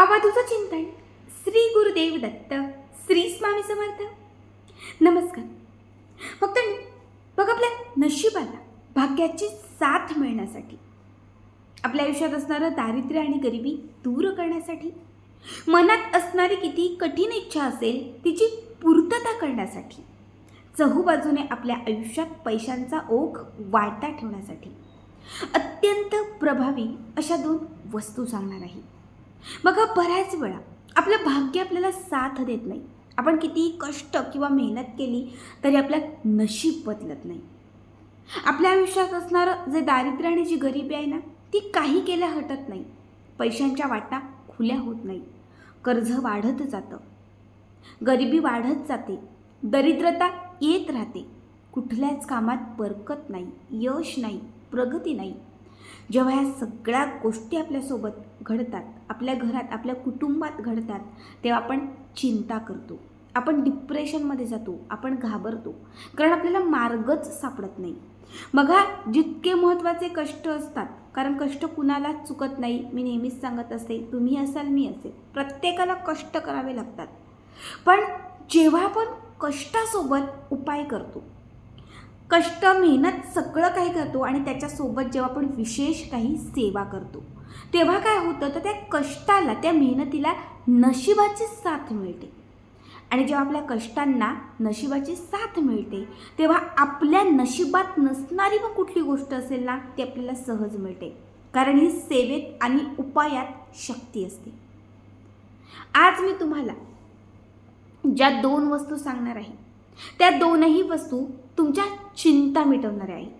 आवाजाचं चिंतन. श्री गुरुदेव दत्त श्री स्वामी समर्थ. नमस्कार. फक्त मग आपल्या नशिबाला भाग्याची साथ मिळण्यासाठी आपल्या आयुष्यात असणारं दारिद्र्य आणि गरिबी दूर करण्यासाठी मनात असणारी किती कठीण इच्छा असेल तिची पूर्तता करण्यासाठी चहूबाजूने आपल्या आयुष्यात पैशांचा ओघ वाढता ठेवण्यासाठी अत्यंत प्रभावी अशा दोन वस्तू सांगणार आहे. बघा बऱ्याच वेळा आपलं भाग्य आपल्याला साथ देत नाही. आपण कितीही कष्ट किंवा मेहनत केली तरी आपलं नशीब बदलत नाही. आपल्या आयुष्यात असणारं जे दारिद्र्य आणि जी गरिबी आहे ना ती काही केल्या हटत नाही. पैशांच्या वाटा खुल्या होत नाही. कर्ज वाढत जातं. गरिबी वाढत जाते. दरिद्रता येत राहते. कुठल्याच कामात बरकत नाही यश नाही प्रगती नाही. जेव्हा ह्या सगळ्या गोष्टी आपल्यासोबत घडतात आपल्या घरात आपल्या कुटुंबात घडतात तेव्हा आपण चिंता करतो. आपण डिप्रेशनमध्ये जातो आपण घाबरतो. कारण आपल्याला मार्गच सापडत नाही. बघा जितके महत्त्वाचे कष्ट असतात कारण कष्ट कुणालाच चुकत नाही. मी नेहमीच सांगत असते तुम्ही असाल मी असेल. प्रत्येकाला कष्ट करावे लागतात. पण जेव्हा आपण कष्टासोबत उपाय करतो कष्ट मेहनत सगळं काही करतो आणि त्याच्यासोबत जेव्हा आपण विशेष काही सेवा करतो तेव्हा काय होतं? तर त्या कष्टाला त्या मेहनतीला नशिबाची साथ मिळते. आणि जेव्हा आपल्या कष्टांना नशिबाची साथ मिळते तेव्हा आपल्या नशिबात नसणारी मग कुठली गोष्ट असेल ना ती आपल्याला सहज मिळते. कारण ही सेवेत आणि उपायात शक्ती असते. आज मी तुम्हाला ज्या दोन वस्तू सांगणार आहे त्या दोनही वस्तू तुमच्या चिंता मिटवणाऱ्या आहेत.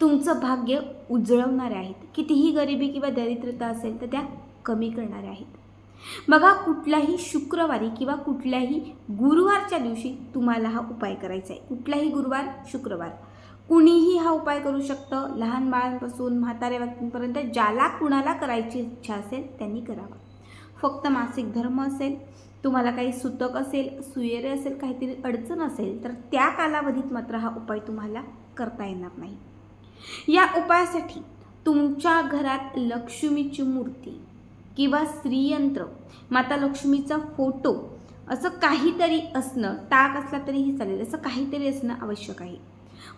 तुमचं भाग्य उजळवणाऱ्या आहेत. कितीही गरिबी किंवा दरिद्रता असेल तर त्या कमी करणाऱ्या आहेत. बघा कुठल्याही शुक्रवारी किंवा कुठल्याही गुरुवारच्या दिवशी तुम्हाला हा उपाय करायचा आहे. कुठलाही गुरुवार शुक्रवार. कुणीही हा उपाय करू शकतं. लहान बाळांपासून म्हाताऱ्या व्यक्तींपर्यंत ज्याला कुणाला करायची इच्छा असेल त्यांनी करावा. फक्त मासिक धर्म असेल तुम्हाला काही सुतक असेल सुयेरे असेल काहीतरी अडचण असेल तर त्या कालावधीत मात्र हा उपाय तुम्हाला करता येणार नाही. या उपायासाठी तुमच्या घरात लक्ष्मीची मूर्ती किंवा श्रीयंत्र माता लक्ष्मीचा फोटो असं काहीतरी असणं टाक असला तरीही चालेल असं काहीतरी असणं आवश्यक आहे.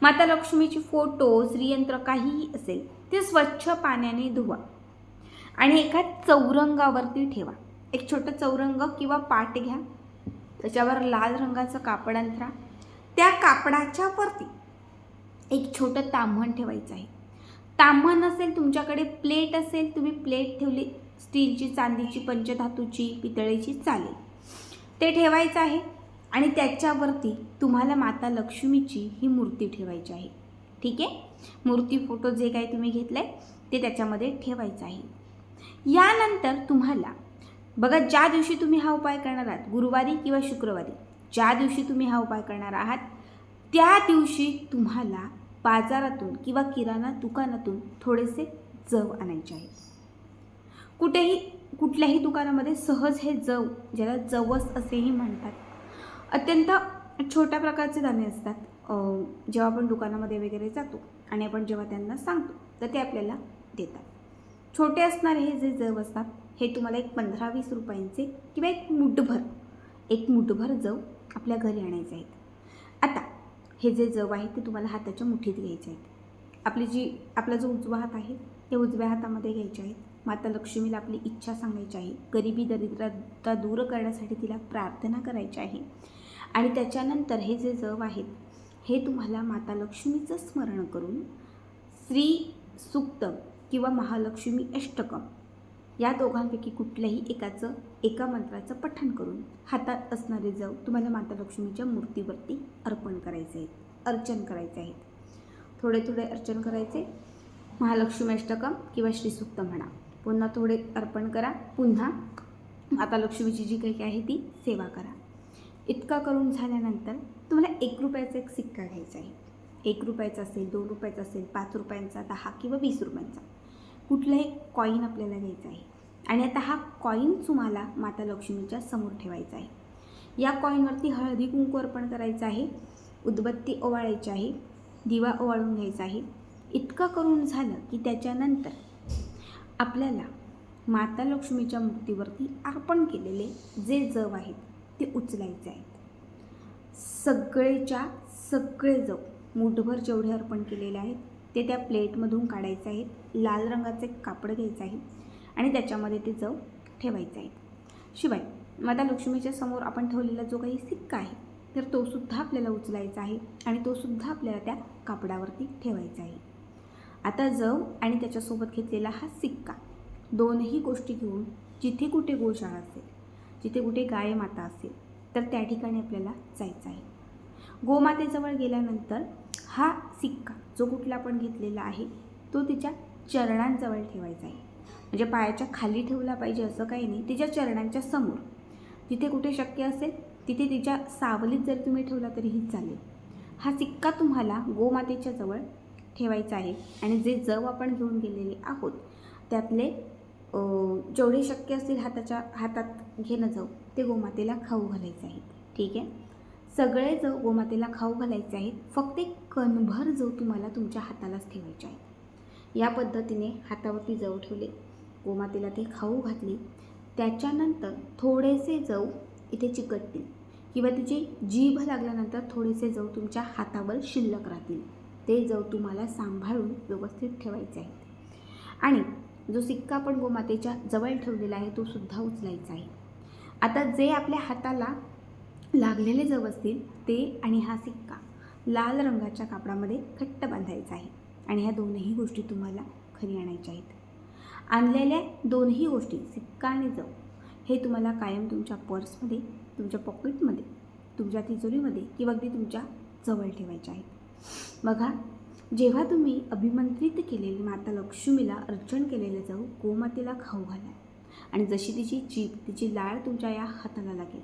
माता लक्ष्मीची फोटो श्रीयंत्र काहीही असेल ते स्वच्छ पाण्याने धुवा आणि एका चौरंगावरती ठेवा. एक छोटं चौरंग किंवा पाट घ्या. त्याच्यावर लाल रंगाचं कापड अंथरा त्या कापडाच्या वरती एक छोटं तांबण ठेवायचं आहे. तांबण असेल तुमच्याकडे प्लेट असेल तुम्ही प्लेट ठेवली स्टीलची चांदीची पंचधातूची पितळेची चालेल. ते ठेवायचं आहे आणि त्याच्यावरती तुम्हाला माता लक्ष्मीची ही मूर्ती ठेवायची आहे. ठीक आहे? मूर्ती फोटो जे काही तुम्ही घेतलं आहे ते त्याच्यामध्ये ठेवायचं आहे. यानंतर तुम्हाला बघा ज्या दिवशी तुम्ही हा उपाय करणार आहात गुरुवारी किंवा शुक्रवारी ज्या दिवशी तुम्ही हा उपाय करणार आहात त्या दिवशी तुम्हाला बाजारातून किंवा किराणा दुकानातून थोडेसे जव आणायचे आहेत कुठेही कुठल्याही दुकानामध्ये सहज हे जव ज्याला जवस असेही म्हणतात अत्यंत छोट्या प्रकारचे दाणे असतात जेव्हा आपण दुकानामध्ये वगैरे जातो आणि आपण जेव्हा त्यांना सांगतो तर ते आपल्याला देतात. छोटे असणारे हे जे जव असतात हे तुम्हाला एक पंधरा वीस रुपयांचे किंवा एक मुठभर एक मुठभर जव आपल्या घरी आणायचे आहेत. आता हे जे जव आहे ते तुम्हाला हाताच्या मुठीत घ्यायचे आहेत. आपली जी आपला जो उजवा हात आहे ते उजव्या हातामध्ये घ्यायचे आहेत. माता लक्ष्मीला आपली इच्छा सांगायची आहे. गरिबी दरिद्रता दूर करण्यासाठी तिला प्रार्थना करायची आहे. आणि त्याच्यानंतर हे जे जव आहेत हे तुम्हाला माता लक्ष्मीचं स्मरण करून श्री सुक्त किंवा महालक्ष्मी अष्टकम या दोघांपैकी कुठल्याही एकाचं एका मंत्राचं पठण करून हातात असणारे जव तुम्हाला माता लक्ष्मीच्या मूर्तीवरती अर्पण करायचे आहेत अर्चन करायचे आहेत. थोडे थोडे अर्चन करायचे. महालक्ष्मी अष्टकम किंवा श्रीसुक्त म्हणा. पुन्हा थोडे अर्पण करा. पुन्हा माता लक्ष्मीची जी काही काही आहे ती सेवा करा. इतका करून झाल्यानंतर तुम्हाला एक रुपयाचा एक सिक्का घ्यायचा आहे. एक रुपयाचा असेल दोन रुपयाचा असेल पाच रुपयांचा दहा किंवा वीस रुपयांचा. कुठलाही कॉईन आपल्याला घ्यायचा आहे. आणि आता हा कॉईन तुम्हाला माता लक्ष्मीच्या समोर ठेवायचा आहे. या कॉईनवरती हळदी कुंकू अर्पण करायचं आहे उदबत्ती ओवाळायची आहे दिवा ओवाळून घ्यायचा आहे. इतकं करून झालं की त्याच्यानंतर आपल्याला माता लक्ष्मीच्या मूर्तीवरती अर्पण केलेले जे जव आहेत ते उचलायचे आहेत. सगळेच्या सगळे जव मुठभर जेवढे अर्पण केलेले आहेत ते त्या प्लेटमधून काढायचे आहेत. लाल रंगाचे कापड घ्यायचं आहे आणि त्याच्यामध्ये ते जव ठेवायचे आहेत. शिवाय माता लक्ष्मीच्या समोर आपण ठेवलेला जो काही सिक्का आहे तर तो सुद्धा आपल्याला उचलायचा आहे आणि तोसुद्धा आपल्याला त्या कापडावरती ठेवायचा आहे. आता जव आणि त्याच्यासोबत घेतलेला हा सिक्का दोनही गोष्टी घेऊन जिथे कुठे गोशाळा असेल जिथे कुठे गाय माता असेल तर त्या ठिकाणी आपल्याला जायचं आहे. गोमातेजवळ गेल्यानंतर हा सिक्का जो कुठला आपण घेतलेला आहे तो तिच्या चरणांजवळ ठेवायचा आहे. म्हणजे पायाच्या खाली ठेवला पाहिजे असं काही नाही तिच्या चरणांच्या समोर. जिथे कुठे शक्य असेल तिथे तिच्या सावलीत जर तुम्ही ठेवला तरीही चालेल. हा सिक्का तुम्हाला गोमातेच्या जवळ ठेवायचा आहे आणि जे जव आपण घेऊन गेलेले आहोत त्यातले जेवढे शक्य असतील हाताच्या हातात घेणं जाऊ ते गोमातेला खाऊ घालायचं आहे ठीक आहे? सगळे गोमातेला खाऊ घालायचे आहेत फक्त एक कणभर जो तुम्हाला तुमच्या हातालाच ठेवायचे आहेत. या पद्धतीने हातावरती जव ठेवले. गोमातेला ते खाऊ घातले. त्याच्यानंतर थोडेसे जव इथे चिकटतील किंवा तिची जीभ लागल्यानंतर थोडेसे जव तुमच्या हातावर शिल्लक राहतील. ते जव तुम्हाला सांभाळून व्यवस्थित ठेवायचे आहेत. आणि जो सिक्का आपण गोमातेच्या जवळ ठेवलेला आहे तो सुद्धा उचलायचा आहे. आता जे आपल्या हाताला लागलेले जव असतील ते आणि हा सिक्का लाल रंगाच्या कापडामध्ये घट्ट बांधायचा आहे. आणि ह्या दोनही गोष्टी तुम्हाला खरी आणायच्या आहेत. आणलेल्या दोनही गोष्टी सिक्का आणि जव हे तुम्हाला कायम तुमच्या पर्समध्ये तुमच्या पॉकेटमध्ये तुमच्या तिजोरीमध्ये किंवा अगदी तुमच्या जवळ ठेवायच्या आहेत. बघा जेव्हा तुम्ही अभिमंत्रित केलेले माता लक्ष्मीला अर्चन केलेले जाऊ गोमातेला खाऊ घाला. आणि जशी तिची जीभ तिची लाळ तुमच्या या हाताला लागेल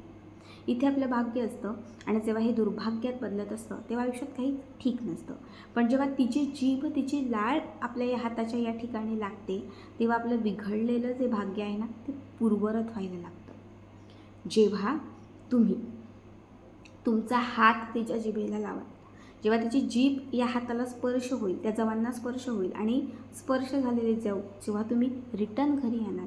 इथे आपलं भाग्य असतं आणि जेव्हा हे दुर्भाग्यात बदलत असतं तेव्हा आयुष्यात काही ठीक नसतं. पण जेव्हा तिची जीभ तिची लाळ आपल्या या हाताच्या या ठिकाणी लागते तेव्हा आपलं बिघडलेलं जे भाग्य आहे ना ते पूर्वरत व्हायला लागतं. जेव्हा तुम्ही तुमचा हात तिच्या जिभेला लावा जेव्हा तिची जीभ या हाताला स्पर्श होईल त्या जवांना स्पर्श होईल आणि स्पर्श झालेले जव जेव्हा तुम्ही रिटर्न घरी आणाल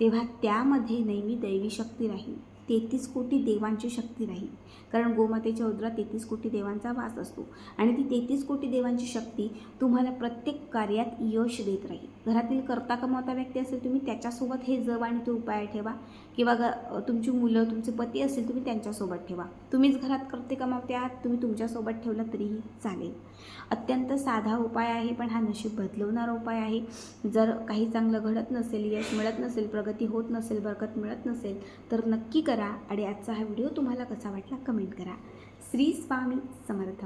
तेव्हा त्यामध्ये नेहमी दैवी शक्ती राहील. तेहतीस कोटी देवांची शक्ती राहील. कारण गोमातेच्या उदरात तेहतीस कोटी देवांचा वास असतो. आणि ती तेहतीस कोटी देवांची शक्ती तुम्हाला प्रत्येक कार्यात यश देत राहील. घरातील करता कमावता व्यक्ती असेल तुम्ही त्याच्यासोबत हे जव आणि तो उपाय ठेवा. किंवा ग तुमची मुलं तुमचे पती असेल तुम्ही त्यांच्यासोबत ठेवा. तुम्हीच घरात करते कमावते आहात तुम्ही तुमच्यासोबत ठेवलं तरीही चालेल. अत्यंत साधा उपाय आहे पण हा नशीब बदलवणारा उपाय आहे. जर काही चांगलं घडत नसेल यश मिळत नसेल प्रगती होत नसेल बरकत मिळत नसेल तर नक्की करा आणि आजचा हा व्हिडिओ तुम्हाला कसा वाटला कमेंट करा. श्री स्वामी समर्थ.